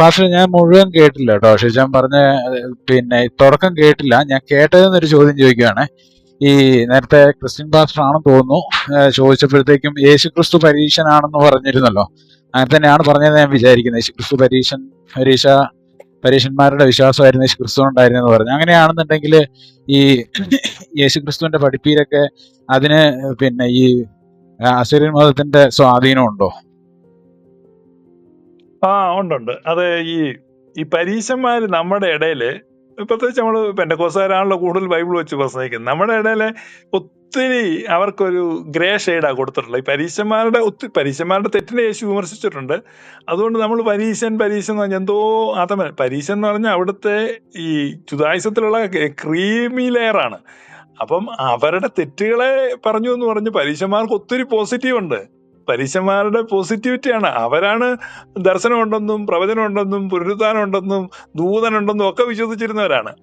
പക്ഷെ ഞാൻ മുഴുവൻ കേട്ടില്ല കേട്ടോ. ഷിജാൻ പറഞ്ഞ പിന്നെ തുടക്കം കേട്ടില്ല. ഞാൻ കേട്ടതെന്നൊരു ചോദ്യം ചോദിക്കുകയാണ്. ഈ നേരത്തെ ക്രിസ്ത്യൻ പാസ്റ്റർ ആണെന്ന് തോന്നുന്നു ചോദിച്ചപ്പോഴത്തേക്കും യേശു ക്രിസ്തു പരീക്ഷനാണെന്ന് പറഞ്ഞിരുന്നല്ലോ. അങ്ങനെ തന്നെയാണ് പറഞ്ഞത് ഞാൻ വിചാരിക്കുന്നത്. യേശു ക്രിസ്തു പരീക്ഷൻ പരീക്ഷ പരീക്ഷന്മാരുടെ വിശ്വാസമായിരുന്നു യേശു ക്രിസ്തു ഉണ്ടായിരുന്നെന്ന് പറഞ്ഞു അങ്ങനെയാണെന്നുണ്ടെങ്കിൽ ഈ യേശു ക്രിസ്തുവിന്റെ പഠിപ്പീരൊക്കെ അതിന് പിന്നെ ഈ അസുരൻ മതത്തിന്റെ സ്വാധീനം ഉണ്ടോ ആ ഉണ്ടുണ്ട്. അത് ഈ ഈ പരീശന്മാര് നമ്മുടെ ഇടയിൽ പ്രത്യേകിച്ച് നമ്മൾ പെൻഡക്കോസുകാരാണല്ലോ കൂടുതൽ ബൈബിൾ വെച്ച് പ്രസംഗിക്കുന്നത്. നമ്മുടെ ഇടയിൽ ഒത്തിരി അവർക്കൊരു ഗ്രേ ഷെയ്ഡാ കൊടുത്തിട്ടുള്ളത്. ഈ പരീശന്മാരുടെ ഒത്തിരി പരീശന്മാരുടെ തെറ്റിനെ യേശു വിമർശിച്ചിട്ടുണ്ട്. അതുകൊണ്ട് നമ്മൾ പരീശൻ പരീശൻ എന്ന് പറഞ്ഞാൽ എന്തോ ആത്മ പരീശൻ എന്ന് പറഞ്ഞാൽ അവിടുത്തെ ഈ ചുതായുസത്തിലുള്ള ക്രീമി ലെയറാണ് അപ്പം അവരുടെ തെറ്റുകളെ പറഞ്ഞു എന്ന് പറഞ്ഞ് പരീശന്മാർക്ക് ഒത്തിരി പോസിറ്റീവ് ഉണ്ട്. പരീശന്മാരുടെ പോസിറ്റിവിറ്റിയാണ്. അവരാണ് ദർശനമുണ്ടെന്നും പ്രവചനമുണ്ടെന്നും പുനരുദ്ധാനമുണ്ടെന്നും ദൂതനുണ്ടെന്നും ഒക്കെ വിശ്വസിച്ചിരുന്നവരാണ്.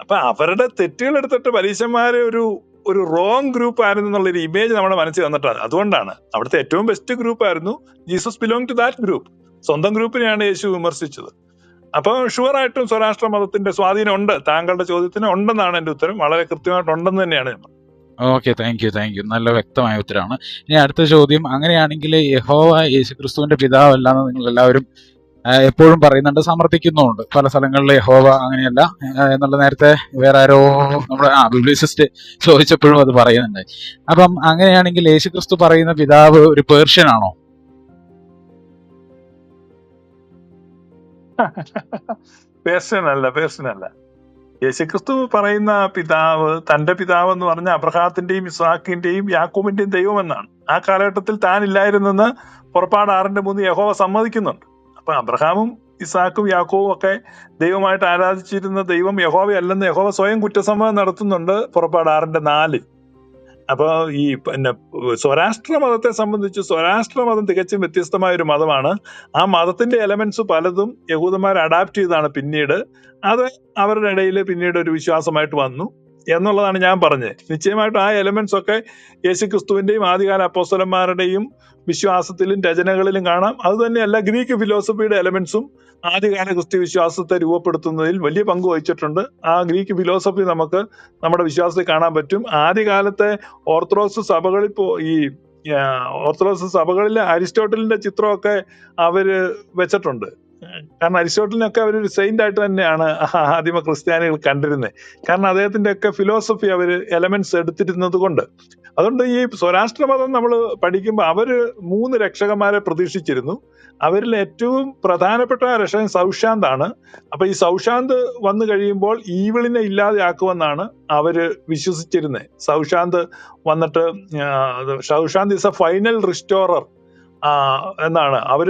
അപ്പൊ അവരുടെ തെറ്റുകൾ എടുത്തിട്ട് പരീശന്മാരെ ഒരു ഒരു റോങ് ഗ്രൂപ്പ് ആയിരുന്നു എന്നുള്ളൊരു ഇമേജ് നമ്മുടെ മനസ്സിൽ വന്നിട്ടാണ്. അതുകൊണ്ടാണ് അവിടുത്തെ ഏറ്റവും ബെസ്റ്റ് ഗ്രൂപ്പ് ആയിരുന്നു Jesus belong to that group സ്വന്തം ഗ്രൂപ്പിനെയാണ് യേശു വിമർശിച്ചത്. അപ്പൊ ഷുവർ ആയിട്ടും സ്വരാഷ്ട്ര മതത്തിന്റെ സ്വാധീനം ഉണ്ട്. താങ്കളുടെ ചോദ്യത്തിന് ഉണ്ടെന്നാണ് എന്റെ ഉത്തരം. വളരെ കൃത്യമായിട്ട് ഉണ്ടെന്ന് തന്നെയാണ് ഞാൻ. Okay thank you thank you നല്ല വ്യക്തമായ ഉത്തരമാണ് ഇനി അടുത്ത ചോദ്യം അങ്ങനെയാണെങ്കിൽ യഹോവ യേശുക്രിസ്തുവിന്റെ പിതാവല്ലാന്ന് നിങ്ങൾ എല്ലാവരും എപ്പോഴും പറയുന്നുണ്ട് സമർത്ഥിക്കുന്നുമുണ്ട്. പല സ്ഥലങ്ങളിൽ യഹോവ അങ്ങനെയല്ല. എന്നുള്ള നേരത്തെ വേറെ ആരോ നമ്മുടെ ആ ബിബ്ലിസിസ്റ്റ് ചോദിച്ചപ്പോഴും അത് പറയുന്നുണ്ട്. അപ്പം അങ്ങനെയാണെങ്കിൽ യേശുക്രിസ്തു പറയുന്ന പിതാവ് ഒരു പേർഷ്യൻ ആണോ? പേർഷ്യൻ അല്ല പേർഷ്യൻ അല്ല. യേശുക്രിസ്തു പറയുന്ന പിതാവ് തന്റെ പിതാവ് എന്ന് പറഞ്ഞ അബ്രഹാത്തിന്റെയും ഇസ്ഹാക്കിന്റെയും യാക്കോബിന്റെയും ദൈവം എന്നാണ് ആ കാലഘട്ടത്തിൽ താൻ ഇല്ലായിരുന്നെന്ന് പുറപ്പാട് ആറിന്റെ മൂന്ന് യഹോവ സമ്മതിക്കുന്നുണ്ട്. അപ്പൊ അബ്രഹാമും ഇസാക്കും യാക്കോവും ഒക്കെ ദൈവമായിട്ട് ആരാധിച്ചിരുന്ന ദൈവം യഹോവയല്ലെന്ന് യഹോവ സ്വയം കുറ്റസമ്മതം നടത്തുന്നുണ്ട് പുറപ്പാട് ആറിന്റെ നാല് അപ്പൊ ഈ പിന്നെ സ്വരാഷ്ട്ര മതത്തെ സംബന്ധിച്ച് സ്വരാഷ്ട്ര മതം തികച്ചും വ്യത്യസ്തമായ ഒരു മതമാണ്. ആ മതത്തിന്റെ എലമെന്റ്സ് പലതും യഹൂദന്മാർ അഡാപ്റ്റ് ചെയ്താണ് പിന്നീട്. അത് അവരുടെ ഇടയിൽ പിന്നീട് ഒരു വിശ്വാസമായിട്ട് വന്നു. എന്നുള്ളതാണ് ഞാൻ പറഞ്ഞത്. നിശ്ചയമായിട്ടും ആ എലമെന്റ്സ് ഒക്കെ യേശു ക്രിസ്തുവിന്റെയും ആദ്യകാല അപ്പോസ്തലന്മാരുടെയും വിശ്വാസത്തിലും രചനകളിലും കാണാം. അത് തന്നെയല്ല ഗ്രീക്ക് ഫിലോസഫിയുടെ എലമെന്റ്സും ആദ്യകാല ക്രിസ്ത്യ വിശ്വാസത്തെ രൂപപ്പെടുത്തുന്നതിൽ വലിയ പങ്ക് വഹിച്ചിട്ടുണ്ട്. ആ ഗ്രീക്ക് ഫിലോസഫി നമുക്ക് നമ്മുടെ വിശ്വാസത്തിൽ കാണാൻ പറ്റും. ആദ്യകാലത്തെ ഓർത്തഡോക്സ് സഭകളിൽ ഈ ഓർത്തഡോക്സ് സഭകളിലെ അരിസ്റ്റോട്ടലിന്റെ ചിത്രമൊക്കെ അവർ വെച്ചിട്ടുണ്ട്. കാരണം അരിസ്റ്റോട്ടലിനൊക്കെ അവരൊരു സെയിന്റ് ആയിട്ട് തന്നെയാണ് ആദിമ ക്രിസ്ത്യാനികൾ കണ്ടിരുന്നത്. കാരണം അദ്ദേഹത്തിന്റെ ഒക്കെ ഫിലോസഫി അവർ എലമെന്റ്സ് എടുത്തിരുന്നത് കൊണ്ട്. അതുകൊണ്ട് ഈ സ്വരാഷ്ട്രമതം നമ്മൾ പഠിക്കുമ്പോൾ അവർ മൂന്ന് രക്ഷകന്മാരെ പ്രതീക്ഷിച്ചിരുന്നു. അവരിൽ ഏറ്റവും പ്രധാനപ്പെട്ട രക്ഷകൻ സൗശാന്താണ് അപ്പൊ ഈ സൗശാന്ത് വന്നു കഴിയുമ്പോൾ ഈവിളിനെ ഇല്ലാതെയാക്കുമെന്നാണ് അവർ വിശ്വസിച്ചിരുന്നത്. സൗശാന്ത് വന്നിട്ട് സൗശാന്ത് ഇസ് എ ഫൈനൽ റിസ്റ്റോറർ എന്നാണ്. അവർ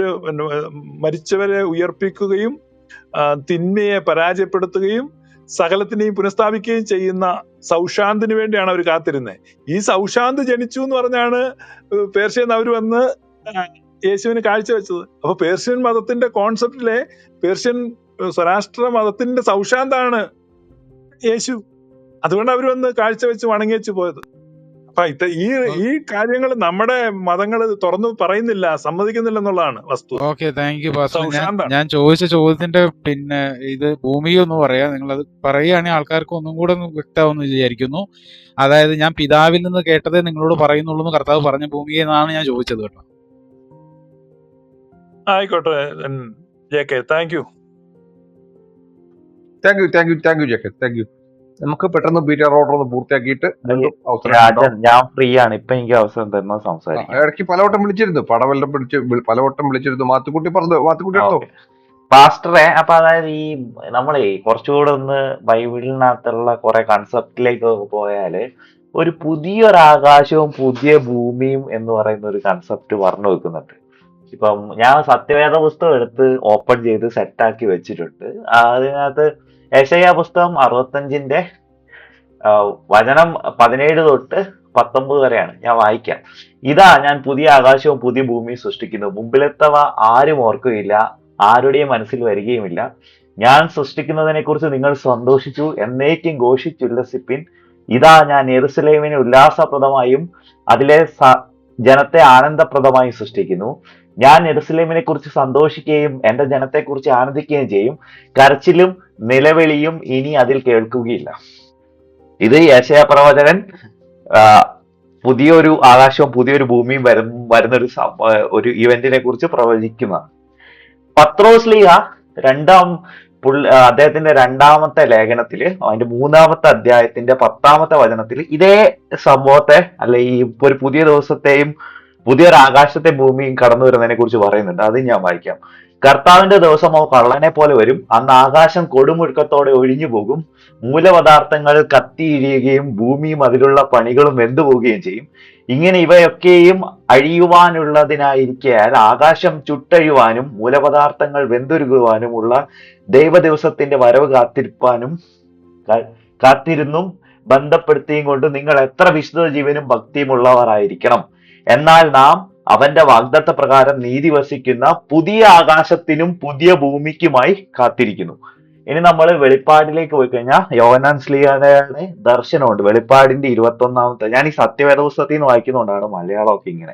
മരിച്ചവരെ ഉയർപ്പിക്കുകയും തിന്മയെ പരാജയപ്പെടുത്തുകയും സകലത്തിനെയും പുനഃസ്ഥാപിക്കുകയും ചെയ്യുന്ന സൗശാന്തിന് വേണ്ടിയാണ് അവർ കാത്തിരുന്നത് ഈ സൗശാന്ത് ജനിച്ചു എന്ന് പറഞ്ഞാണ് പേർഷ്യൻ അവർ വന്ന് യേശുവിന് കാഴ്ചവെച്ചത്. അപ്പൊ പേർഷ്യൻ മതത്തിന്റെ കോൺസെപ്റ്റിലെ പേർഷ്യൻ സ്വരാഷ്ട്ര മതത്തിന്റെ സൗഷാന്താണ് യേശു. അതുകൊണ്ട് അവർ വന്ന് കാഴ്ചവെച്ച് വണങ്ങിയച്ചു പോയത്. അപ്പൊ ഇത്ത ഈ ഈ കാര്യങ്ങൾ നമ്മുടെ മതങ്ങൾ തുറന്നു പറയുന്നില്ല സമ്മതിക്കുന്നില്ല എന്നുള്ളതാണ് വസ്തു. ഓക്കെ താങ്ക് യു ഞാൻ ചോദിച്ച ചോദ്യത്തിന്റെ പിന്നെ ഇത് ഭൂമി ഒന്ന് പറയാം അത് പറയുകയാണെങ്കിൽ ആൾക്കാർക്ക് ഒന്നും കൂടെ ഒന്ന് വ്യക്തമാവുമെന്ന് വിചാരിക്കുന്നു. അതായത് ഞാൻ പിതാവിൽ നിന്ന് കേട്ടതേ നിങ്ങളോട് പറയുന്നുള്ളൂ എന്ന് കർത്താവ് പറഞ്ഞ ഭൂമി എന്നാണ് ഞാൻ ചോദിച്ചത് കേട്ടോ. ആയിക്കോട്ടെ J K thank you. Thank you thank you thank you J K thank you നമുക്ക് പെട്ടെന്ന് ബീറ്റർ ഓർഡർ ഒന്ന് പൂർത്തിയാക്കിയിട്ട് രാജൻ ഞാൻ ഫ്രീ ആണ്. ഇപ്പൊ എനിക്ക് അവസരം തരുന്ന സംസാരിക്കാം. ഇടയ്ക്ക് പലവട്ടം വിളിച്ചിരുന്നു. പടവെല്ലാം വിളിച്ച് വിളി- പലവട്ടം വിളിച്ചിരുന്നു. മാത്തുക്കുട്ടി പറഞ്ഞു മാത്തുക്കുട്ടി പാസ്റ്ററെ അപ്പൊ അതായത് ഈ നമ്മളെ കുറച്ചുകൂടെ ഒന്ന് ബൈബിളിനകത്തുള്ള കുറെ കൺസെപ്റ്റിലേക്ക് പോയാൽ ഒരു പുതിയൊരു ആകാശവും പുതിയ ഭൂമിയും എന്ന് പറയുന്ന ഒരു കൺസെപ്റ്റ് പറഞ്ഞു വെക്കുന്നുണ്ട്. ഇപ്പം ഞാൻ സത്യവേദ പുസ്തകം എടുത്ത് ഓപ്പൺ ചെയ്ത് സെറ്റാക്കി വെച്ചിട്ടുണ്ട്. അതിനകത്ത് യശയ പുസ്തകം അറുപത്തഞ്ചിന്റെ വചനം പതിനേഴ് തൊട്ട് പത്തൊമ്പത് വരെയാണ്. ഞാൻ വായിക്കാം. ഇതാ ഞാൻ പുതിയ ആകാശവും പുതിയ ഭൂമിയും സൃഷ്ടിക്കുന്നു. മുമ്പിലെത്തവ ആരും ഓർക്കുകയില്ല ആരുടെയും മനസ്സിൽ വരികയുമില്ല. ഞാൻ സൃഷ്ടിക്കുന്നതിനെ കുറിച്ച് നിങ്ങൾ സന്തോഷിച്ചു എന്നേക്കും ഘോഷിച്ചുല്ലസിപ്പിൻ. ഇതാ ഞാൻ എറുസലേമിനെ ഉല്ലാസപ്രദമായും അതിലെ ജനത്തെ ആനന്ദപ്രദമായും സൃഷ്ടിക്കുന്നു. ഞാൻ എറുസലേമിനെ കുറിച്ച് സന്തോഷിക്കുകയും എന്റെ ജനത്തെക്കുറിച്ച് ആനന്ദിക്കുകയും ചെയ്യും. കരച്ചിലും നിലവിളിയും ഇനി അതിൽ കേൾക്കുകയില്ല. ഇത് യശയ പ്രവചകൻ പുതിയൊരു ആകാശവും പുതിയൊരു ഭൂമിയും വരും വരുന്നൊരു ഒരു ഇവന്റിനെ കുറിച്ച് പ്രവചിക്കുന്നതാണ്. പത്രോസ് ലീഹ രണ്ടാം അദ്ദേഹത്തിന്റെ രണ്ടാമത്തെ ലേഖനത്തിൽ അതിന്റെ മൂന്നാമത്തെ അധ്യായത്തിന്റെ പത്താമത്തെ വചനത്തിൽ ഇതേ സംഭവത്തെ അല്ലെ ഈ ഒരു പുതിയ ദിവസത്തെയും പുതിയൊരു ആകാശത്തെ ഭൂമിയും കടന്നു വരുന്നതിനെ കുറിച്ച് പറയുന്നുണ്ട്. അത് ഞാൻ വായിക്കാം. കർത്താവിന്റെ ദിവസമോ കള്ളനെ പോലെ വരും. അന്ന് ആകാശം കൊടുമുഴുക്കത്തോടെ ഒഴിഞ്ഞു പോകും. മൂലപദാർത്ഥങ്ങൾ കത്തിയിഴിയുകയും ഭൂമിയും അതിലുള്ള പണികളും വെന്തുപോവുകയും ചെയ്യും. ഇങ്ങനെ ഇവയൊക്കെയും അഴിയുവാനുള്ളതിനായിരിക്കാൽ ആകാശം ചുട്ടഴിയുവാനും മൂലപദാർത്ഥങ്ങൾ വെന്തുരുകുവാനും ഉള്ള ദൈവദിവസത്തിന്റെ വരവ് കാത്തിരിപ്പാനും കാത്തിരുന്നും ബന്ധപ്പെടുത്തിയും കൊണ്ട് നിങ്ങൾ എത്ര വിശുദ്ധ ജീവനും ഭക്തിയും ഉള്ളവരായിരിക്കണം. എന്നാൽ നാം അവന്റെ വാഗ്ദത്ത പ്രകാരം നീതി വസിക്കുന്ന പുതിയ ആകാശത്തിനും പുതിയ ഭൂമിക്കുമായി കാത്തിരിക്കുന്നു. ഇനി നമ്മൾ വെളിപ്പാടിലേക്ക് പോയി കഴിഞ്ഞാൽ യോഹനാൻ സ്ലീഹയുടെ ദർശനമുണ്ട്. വെളിപ്പാടിന്റെ ഇരുപത്തി ഒന്നാമത്തെ ഞാൻ ഈ സത്യവേദ പുസ്തകത്തിൽ നിന്ന് വായിക്കുന്നതുകൊണ്ടാണ് മലയാളമൊക്കെ ഇങ്ങനെ.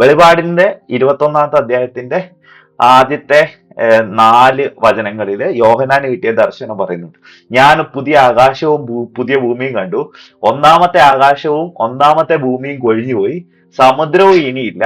വെളിപാടിന്റെ ഇരുപത്തി ഒന്നാമത്തെ അധ്യായത്തിന്റെ ആദ്യത്തെ നാല് വചനങ്ങളിൽ യോഹനാന് കിട്ടിയ ദർശനം പറയുന്നുണ്ട്. ഞാൻ പുതിയ ആകാശവും പുതിയ ഭൂമിയും കണ്ടു. ഒന്നാമത്തെ ആകാശവും ഒന്നാമത്തെ ഭൂമിയും കൊഴിഞ്ഞുപോയി. സമുദ്രവും ഇനിയില്ല.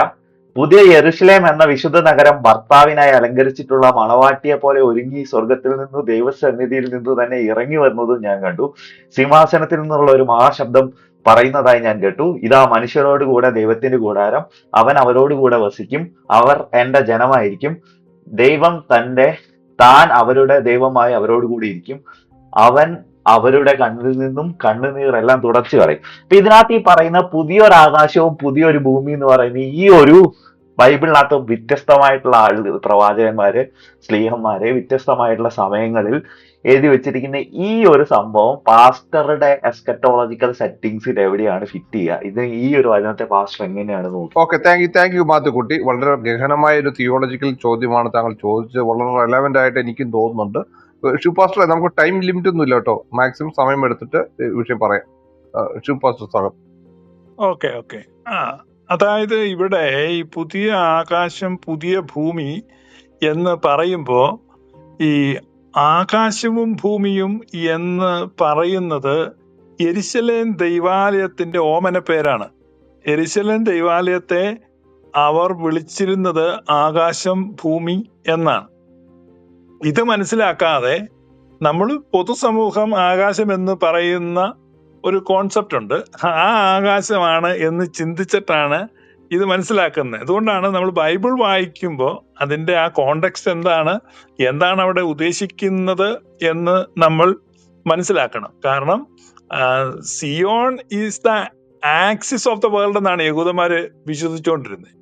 പുതിയ യെറുഷലേം എന്ന വിശുദ്ധ നഗരം ഭർത്താവിനായി അലങ്കരിച്ചിട്ടുള്ള മണവാട്ടിയെ പോലെ ഒരുങ്ങി സ്വർഗത്തിൽ നിന്ന് ദൈവസന്നിധിയിൽ നിന്ന് തന്നെ ഇറങ്ങി വരുന്നതും ഞാൻ കണ്ടു. സിംഹാസനത്തിൽ നിന്നുള്ള ഒരു മഹാശബ്ദം പറയുന്നതായി ഞാൻ കേട്ടു. ഇതാ മനുഷ്യരോട് കൂടെ ദൈവത്തിന്റെ കൂടാരം. അവൻ അവരോട് കൂടെ വസിക്കും. അവർ എന്റെ ജനമായിരിക്കും. ദൈവം തന്റെ താൻ അവരുടെ ദൈവമായി അവരോട് കൂടി ഇരിക്കും. അവൻ അവരുടെ കണ്ണിൽ നിന്നും കണ്ണുനീറെല്ലാം തുടച്ചു കളയും. അപ്പൊ ഇതിനകത്ത് ഈ പറയുന്ന പുതിയൊരു ആകാശവും പുതിയൊരു ഭൂമി എന്ന് പറയുന്ന ഈ ഒരു ബൈബിളിനകത്ത് വ്യത്യസ്തമായിട്ടുള്ള ആളുകൾ പ്രവാചകന്മാര് സ്ലീഹന്മാര് വ്യത്യസ്തമായിട്ടുള്ള സമയങ്ങളിൽ എഴുതി വെച്ചിരിക്കുന്ന ഈ ഒരു സംഭവം പാസ്റ്ററുടെ എസ്കറ്റോളജിക്കൽ സെറ്റിംഗ്സിൽ എവിടെയാണ് ഫിറ്റ് ചെയ്യുക? ഇത് ഈ ഒരു വചനത്തെ പാസ്റ്റർ എങ്ങനെയാണ് നോക്കുക okay thank you thank you Mathukutty. വളരെ ഗഹനമായ ഒരു തിയോളജിക്കൽ ചോദ്യമാണ് താങ്കൾ ചോദിച്ചത്. വളരെ റെലവെന്റ് ആയിട്ട് എനിക്കും തോന്നുന്നുണ്ട്. ഷിവ് പാസ്റ്റർ നമുക്ക് ടൈം ലിമിറ്റ് ഒന്നും ഇല്ല കേട്ടോ. മാക്സിമം സമയം എടുത്തിട്ട് വിഷയം പറയാം. ഷൂ പാസ്റ്റർ സ്വാഗതം. Okay okay. ആ അതായത് ഇവിടെ ഈ പുതിയ ആകാശം പുതിയ ഭൂമി എന്ന് പറയുമ്പോൾ ഈ ആകാശവും ഭൂമിയും എന്ന് പറയുന്നത് എരിശലേം ദൈവാലയത്തിന്റെ ഓമന പേരാണ്. എരിശലേം ദൈവാലയത്തെ അവർ വിളിച്ചിരുന്നത് ആകാശം ഭൂമി എന്നാണ്. ഇത് മനസ്സിലാക്കാതെ നമ്മൾ പൊതുസമൂഹം ആകാശം എന്ന് പറയുന്ന ഒരു കോൺസെപ്റ്റ് ഉണ്ട്. ആ ആകാശമാണ് എന്ന് ചിന്തിച്ചിട്ടാണ് ഇത് മനസ്സിലാക്കുന്നത്. അതുകൊണ്ടാണ് നമ്മൾ ബൈബിൾ വായിക്കുമ്പോൾ അതിന്റെ ആ കോണ്ടെക്സ്റ്റ് എന്താണ് എന്താണ് അവിടെ ഉദ്ദേശിക്കുന്നത് എന്ന് നമ്മൾ മനസ്സിലാക്കണം. കാരണം Zion is the axis of the world എന്നാണ് യഹൂദന്മാര് വിശ്വസിച്ചുകൊണ്ടിരുന്നത്.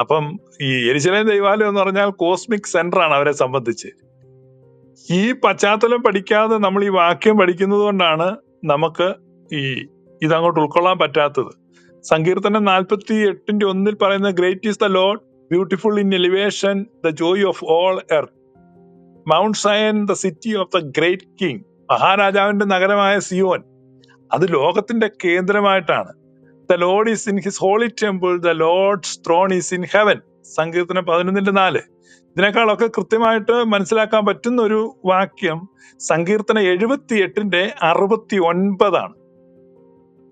അപ്പം ഈ എരിശലേം ദൈവാലയം എന്ന് പറഞ്ഞാൽ കോസ്മിക് സെന്റർ ആണ് അവരെ സംബന്ധിച്ച്. ഈ പശ്ചാത്തലം പഠിക്കാതെ നമ്മൾ ഈ വാക്യം പഠിക്കുന്നത് കൊണ്ടാണ് നമുക്ക് ഈ ഇതങ്ങോട്ട് ഉൾക്കൊള്ളാൻ പറ്റാത്തത്. സങ്കീർത്തനം നാൽപ്പത്തി എട്ടിന്റെ ഒന്നിൽ പറയുന്ന great is the Lord beautiful in elevation the joy of all earth Mount Zion the city of the great king മഹാരാജാവിന്റെ നഗരമായ സിയോൻ. അത് ലോകത്തിന്റെ കേന്ദ്രമായിട്ടാണ്. The Lord is in his holy temple the Lord's throne is in heaven സങ്കീർത്തനം പതിനൊന്നിന്റെ നാല്. ഇതിനേക്കാളൊക്കെ കൃത്യമായിട്ട് മനസ്സിലാക്കാൻ പറ്റുന്ന ഒരു വാക്യം സങ്കീർത്തന എഴുപത്തി എട്ടിന്റെ അറുപത്തി ഒൻപതാണ്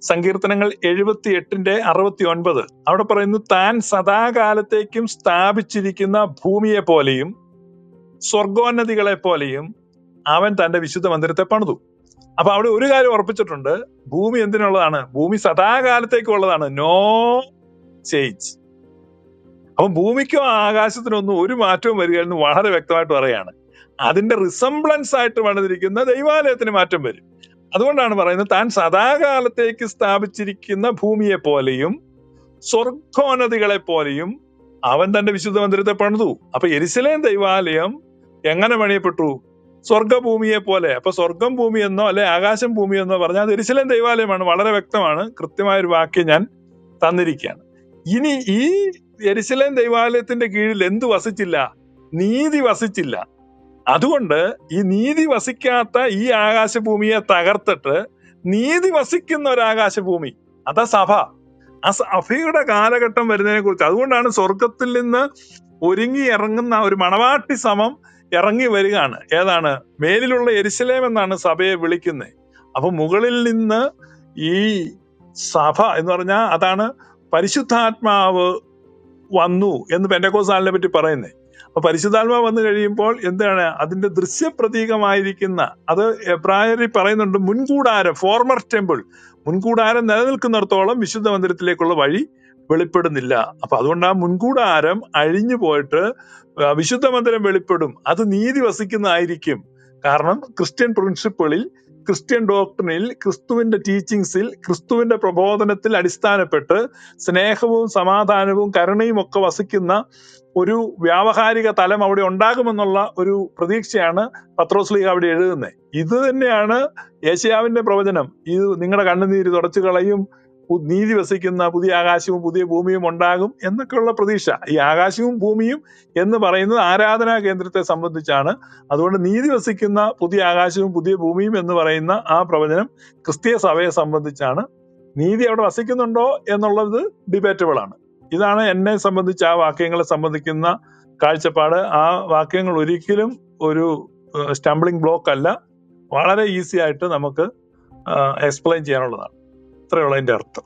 സങ്കീർത്തനങ്ങൾ എഴുപത്തി എട്ടിന്റെ അറുപത്തി ഒൻപത് അവിടെ പറയുന്നു താൻ സദാകാലത്തേക്കും സ്ഥാപിച്ചിരിക്കുന്ന ഭൂമിയെ പോലെയും സ്വർഗോന്നതികളെ പോലെയും അവൻ തന്റെ വിശുദ്ധ മന്ദിരത്തെ പണിതു. അപ്പൊ അവിടെ ഒരു കാര്യം ഉറപ്പിച്ചിട്ടുണ്ട് ഭൂമി എന്തിനുള്ളതാണ്? ഭൂമി സദാകാലത്തേക്കുള്ളതാണ്. No change. അപ്പൊ ഭൂമിക്കും ആകാശത്തിനോ ഒന്നും ഒരു മാറ്റവും വരികയെന്ന് വളരെ വ്യക്തമായിട്ട് പറയാണ് അതിന്റെ റിസംബ്ലൻസ് ആയിട്ട് പണിതിരിക്കുന്ന ദൈവാലയത്തിന് മാറ്റം വരും. അതുകൊണ്ടാണ് പറയുന്നത് താൻ സദാകാലത്തേക്ക് സ്ഥാപിച്ചിരിക്കുന്ന ഭൂമിയെ പോലെയും സ്വർഗോന്നതികളെ പോലെയും അവൻ തന്റെ വിശുദ്ധ മന്ദിരത്തെ പണിതു. അപ്പൊ എരിശിലേം ദൈവാലയം എങ്ങനെ പണിയപ്പെട്ടു? സ്വർഗഭൂമിയെ പോലെ. അപ്പൊ സ്വർഗം ഭൂമി എന്നോ അല്ലെ ആകാശം ഭൂമി എന്നോ പറഞ്ഞാൽ അത് എരിശിലേം ദൈവാലയമാണ്. വളരെ വ്യക്തമാണ്. കൃത്യമായ ഒരു വാക്യം ഞാൻ തന്നിരിക്കുകയാണ്. ഇനി ഈ എരിശിലേം ദൈവാലയത്തിന്റെ കീഴിൽ എന്ത് വസിച്ചില്ല? നീതി വസിച്ചില്ല. അതുകൊണ്ട് ഈ നീതി വസിക്കാത്ത ഈ ആകാശഭൂമിയെ തകർത്തിട്ട് നീതി വസിക്കുന്ന ഒരു ആകാശഭൂമി. അതാ സഭ. ആ സഭയുടെ കാലഘട്ടം വരുന്നതിനെ കുറിച്ച് അതുകൊണ്ടാണ് സ്വർഗത്തിൽ നിന്ന് ഒരുങ്ങി ഇറങ്ങുന്ന ഒരു മണവാട്ടി സമം ഇറങ്ങി വരികയാണ്. ഏതാണ്? മേലിലുള്ള എരിശിലേം എന്നാണ് സഭയെ വിളിക്കുന്നത്. അപ്പൊ മുകളിൽ നിന്ന് ഈ സഭ എന്ന് പറഞ്ഞാൽ അതാണ് പരിശുദ്ധാത്മാവ് വന്നു എന്ന് പെൻഡക്കോസാലിനെ പറ്റി പറയുന്നത് അപ്പൊ പരിശുദ്ധാത്മാവ് വന്നു കഴിയുമ്പോൾ എന്താണ്? അതിന്റെ ദൃശ്യപ്രതീകമായിരിക്കുന്ന അത് എബ്രായരിൽ പറയുന്നുണ്ട് മുൻകൂടാരം ഫോർമർ ടെമ്പിൾ മുൻകൂടാരം നിലനിൽക്കുന്നിടത്തോളം വിശുദ്ധ മന്ദിരത്തിലേക്കുള്ള വഴി വെളിപ്പെടുന്നില്ല. അപ്പൊ അതുകൊണ്ട് ആ മുൻകൂടാരം അഴിഞ്ഞു പോയിട്ട് വിശുദ്ധ മന്ദിരം വെളിപ്പെടും. അത് നീതി വസിക്കുന്നതായിരിക്കും. കാരണം ക്രിസ്ത്യൻ പ്രിൻസിപ്പിളിൽ ക്രിസ്ത്യൻ ഡോക്ടറിനിൽ ക്രിസ്തുവിന്റെ ടീച്ചിങ്സിൽ ക്രിസ്തുവിന്റെ പ്രബോധനത്തിൽ അടിസ്ഥാനപ്പെട്ട് സ്നേഹവും സമാധാനവും കരുണയും ഒക്കെ വസിക്കുന്ന ഒരു വ്യാവഹാരിക തലം അവിടെ ഉണ്ടാകുമെന്നുള്ള ഒരു പ്രതീക്ഷയാണ് പത്രോസ്ലീഹ അവിടെ എഴുതുന്നത് ഇത് തന്നെയാണ് ഏഷ്യാവിന്റെ പ്രവചനം. ഇത് നിങ്ങളുടെ കണ്ണുനീര് തുടച്ചു കളയും നീതി വസിക്കുന്ന പുതിയ ആകാശവും പുതിയ ഭൂമിയും ഉണ്ടാകും എന്നൊക്കെയുള്ള പ്രതീക്ഷ. ഈ ആകാശവും ഭൂമിയും എന്ന് പറയുന്നത് ആരാധനാ കേന്ദ്രത്തെ സംബന്ധിച്ചാണ്. അതുകൊണ്ട് നീതി വസിക്കുന്ന പുതിയ ആകാശവും പുതിയ ഭൂമിയും എന്ന് പറയുന്ന ആ പ്രവചനം ക്രിസ്തീയ സഭയെ സംബന്ധിച്ചാണ്. നീതി അവിടെ വസിക്കുന്നുണ്ടോ എന്നുള്ളത് ഡിബേറ്റബിൾ ആണ്. ഇതാണ് എന്നെ സംബന്ധിച്ച് ആ വാക്യങ്ങളെ സംബന്ധിക്കുന്ന കാഴ്ചപ്പാട്. ആ വാക്യങ്ങൾ ഒരിക്കലും ഒരു സ്റ്റംബ്ലിംഗ് ബ്ലോക്ക് അല്ല. വളരെ ഈസി ആയിട്ട് നമുക്ക് എക്സ്പ്ലെയിൻ ചെയ്യാനുള്ളതാണ്. ഇത്രയുള്ള അതിന്റെ അർത്ഥം.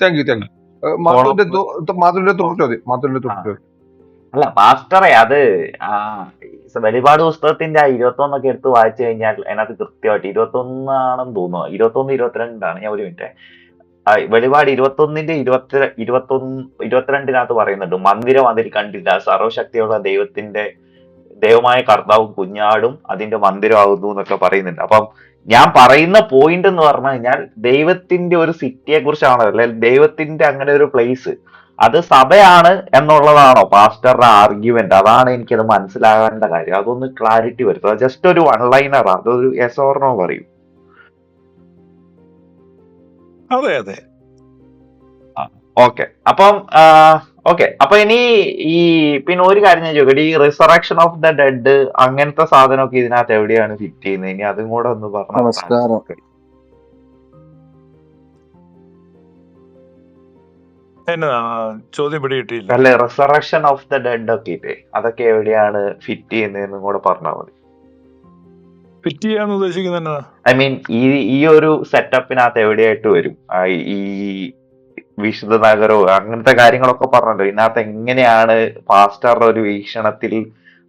താങ്ക് യു താങ്ക് യു മാധുവിന്റെ മാധുവിന്റെ തുടർ ചോദ്യം മാധുവിന്റെ തുടർ ചോദ്യം അല്ല പാസ്റ്ററെ അത് ആ വെളിപാട് പുസ്തകത്തിന്റെ ആ ഇരുപത്തൊന്നൊക്കെ എടുത്ത് വായിച്ചു കഴിഞ്ഞാൽ അതിനകത്ത് കൃത്യമായിട്ട് ഇരുപത്തൊന്നാണെന്ന് തോന്നുന്നു. ഇരുപത്തൊന്ന് ഇരുപത്തിരണ്ടാണ്. ഞാൻ ഒരു മിനിറ്റ്. വെളിപാട് ഇരുപത്തൊന്നിന്റെ ഇരുപത്തി ഇരുപത്തൊന്ന് ഇരുപത്തിരണ്ടിനകത്ത് പറയുന്നുണ്ട് മന്ദിരം അതിൽ കണ്ടില്ല. സർവശക്തിയുള്ള ദൈവത്തിന്റെ ദൈവമായ കർത്താവും കുഞ്ഞാടും അതിന്റെ മന്ദിരമാകുന്നു എന്നൊക്കെ പറയുന്നുണ്ട്. അപ്പം ഞാൻ പറയുന്ന പോയിന്റ് എന്ന് പറഞ്ഞു കഴിഞ്ഞാൽ ദൈവത്തിന്റെ ഒരു സിറ്റിയെ കുറിച്ചാണോ അല്ലെ ദൈവത്തിന്റെ അങ്ങനെ ഒരു പ്ലേസ് അത് സഭയാണ് എന്നുള്ളതാണോ പാസ്റ്ററുടെ ആർഗ്യുമെന്റ് അതാണ് എനിക്കത് മനസ്സിലാകേണ്ട കാര്യം. അതൊന്ന് ക്ലാരിറ്റി വരുത്തുക. ജസ്റ്റ് ഒരു വൺ ലൈനർ അതൊരു എസ് ഓർണോ പറയും. അതെ അതെ. ഓക്കെ അപ്പം ഓക്കെ അപ്പൊ ഇനി ഈ പിന്നെ ഒരു കാര്യം ഞാൻ ചോദിക്കട്ടെ. ഈ റിസറക്ഷൻ ഓഫ് ദ ഡെഡ് അങ്ങനത്തെ സാധനമൊക്കെ ഇതിനകത്ത് എവിടെയാണ് ഫിറ്റ് ചെയ്യുന്നത്? ഇനി അതും കൂടെ ഒന്ന് പറഞ്ഞു നമസ്കാരം. ചോദ്യം പിടികിട്ടിയില്ല അല്ലെ റിസറക്ഷൻ ഓഫ് ദ ഡെഡ് ഒക്കെ ഇല്ലേ? അതൊക്കെ എവിടെയാണ് ഫിറ്റ് ചെയ്യുന്നതെന്നും കൂടെ പറഞ്ഞാൽ മതി. ഫിറ്റ് ചെയ്യാന്ന് ഉദ്ദേശിക്കുന്നത് ഐ മീൻ ഈ ഈ ഒരു സെറ്റപ്പിനകത്ത് എവിടെയായിട്ട് വരും? ഈ വിശുദ്ധ നഗരവും അങ്ങനത്തെ കാര്യങ്ങളൊക്കെ പറഞ്ഞല്ലോ. ഇതിനകത്ത് എങ്ങനെയാണ് പാസ്റ്ററുടെ ഒരു വീക്ഷണത്തിൽ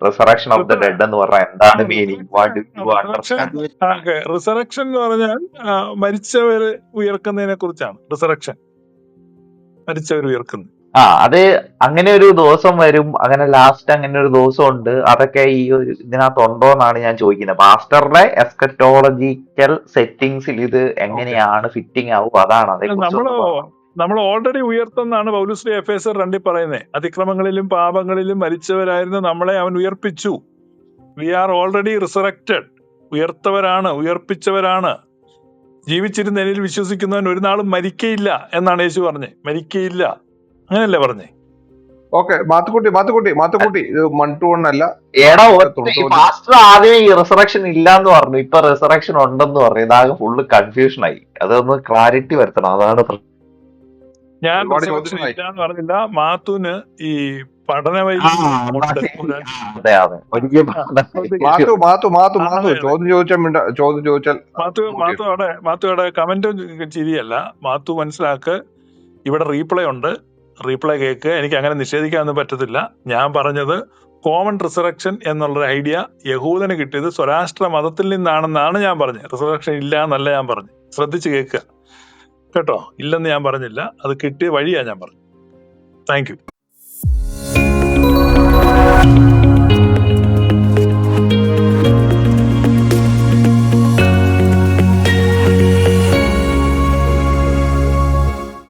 റിസറക്ഷൻ ഓഫ് ദ ഡെഡ് എന്ന് പറഞ്ഞാൽ എന്താണ് മീനിങ് റിസറക്ഷൻ എന്ന് പറഞ്ഞാൽ മരിച്ചവര് ഉയർക്കുന്നതിനെ കുറിച്ചാണ്. റിസറക്ഷൻ മരിച്ചവർ ഉയർക്കുന്നത് ആ അത് അങ്ങനെ ഒരു ദിവസം വരും. അങ്ങനെ ലാസ്റ്റ് അങ്ങനെ ഒരു ദിവസം ഉണ്ട് അതൊക്കെ ഈ ഒരു ഇതിനകത്ത് ഉണ്ടോ എന്നാണ് ഞാൻ ചോദിക്കുന്നത്. പാസ്റ്ററുടെ എസ്കറ്റോളജിക്കൽ സെറ്റിങ്സിൽ ഇത് എങ്ങനെയാണ് ഫിറ്റിംഗ് ആവും അതാണ് അതെ. നമ്മൾ ഓൾറെഡി ഉയർത്തെന്നാണ് പൗലുശ്രീ എഫ് എസ് രണ്ടിൽ പറയുന്നത് അതിക്രമങ്ങളിലും പാപങ്ങളിലും മരിച്ചവരായിരുന്നു നമ്മളെ അവൻ ഉയർപ്പിച്ചു. വി ആർ ഓൾറെഡി റിസറക്റ്റഡ് ഉയർത്തവരാണ് ഉയർപ്പിച്ചവരാണ്. ജീവിച്ചിരുന്ന എന്നിൽ വിശ്വസിക്കുന്നവൻ ഒരു നാളും മരിക്കയില്ല എന്നാണ് യേശു പറഞ്ഞത് മരിക്കയില്ല. അങ്ങനെയല്ലേ പറഞ്ഞേ? ഓക്കെ മാത്തുക്കുട്ടി മാത്തുക്കുട്ടി മാത്തുക്കുട്ടി. ഇത് മൺ ടു വൺ അല്ല. എടാ. പാസ്റ്റർ ആദ്യം ഈ റിസറക്ഷൻ ഇല്ലാന്ന് പറഞ്ഞു. ഇപ്പൊ റിസറക്ഷൻ ഉണ്ടെന്ന് പറഞ്ഞു. ഇതാകെ ഫുള്ള് കൺഫ്യൂഷൻ ആയി. അതൊന്ന് ക്ലാരിറ്റി വരുത്തണം. അതാണ് പ്രശ്നം. ഞാൻ ഇല്ലാന്ന് പറഞ്ഞില്ല. മാത്തുന് ഈ പഠന മാത്തു മാത്തു മാത്തു മാത്തു അതെ, അതെ. ചോദ്യം ചോദിച്ചാൽ ചോദ്യം മാത്തു മാത്തു അവിടെ മാത്തു അവിടെ കമന്റ് ചിരിയല്ല. മാത്തു മനസ്സിലാക്ക്. ഇവിടെ റീപ്ലേ ഉണ്ട്. റീപ്ലേ കേക്ക്. എനിക്ക് അങ്ങനെ നിഷേധിക്കാനൊന്നും പറ്റത്തില്ല. ഞാൻ പറഞ്ഞത് കോമൺ റിസറക്ഷൻ എന്നുള്ളൊരു ഐഡിയ യഹൂദന് കിട്ടിയത് സ്വരാഷ്ട്ര മതത്തിൽ നിന്നാണെന്നാണ് ഞാൻ പറഞ്ഞത്. റിസറക്ഷൻ ഇല്ല എന്നല്ല ഞാൻ പറഞ്ഞു ശ്രദ്ധിച്ചു കേൾക്കുക. കേട്ടോ. ഇല്ലെന്ന് ഞാൻ പറഞ്ഞില്ല. അത് കിട്ടിയ വഴിയാണ് ഞാൻ പറഞ്ഞു താങ്ക് യു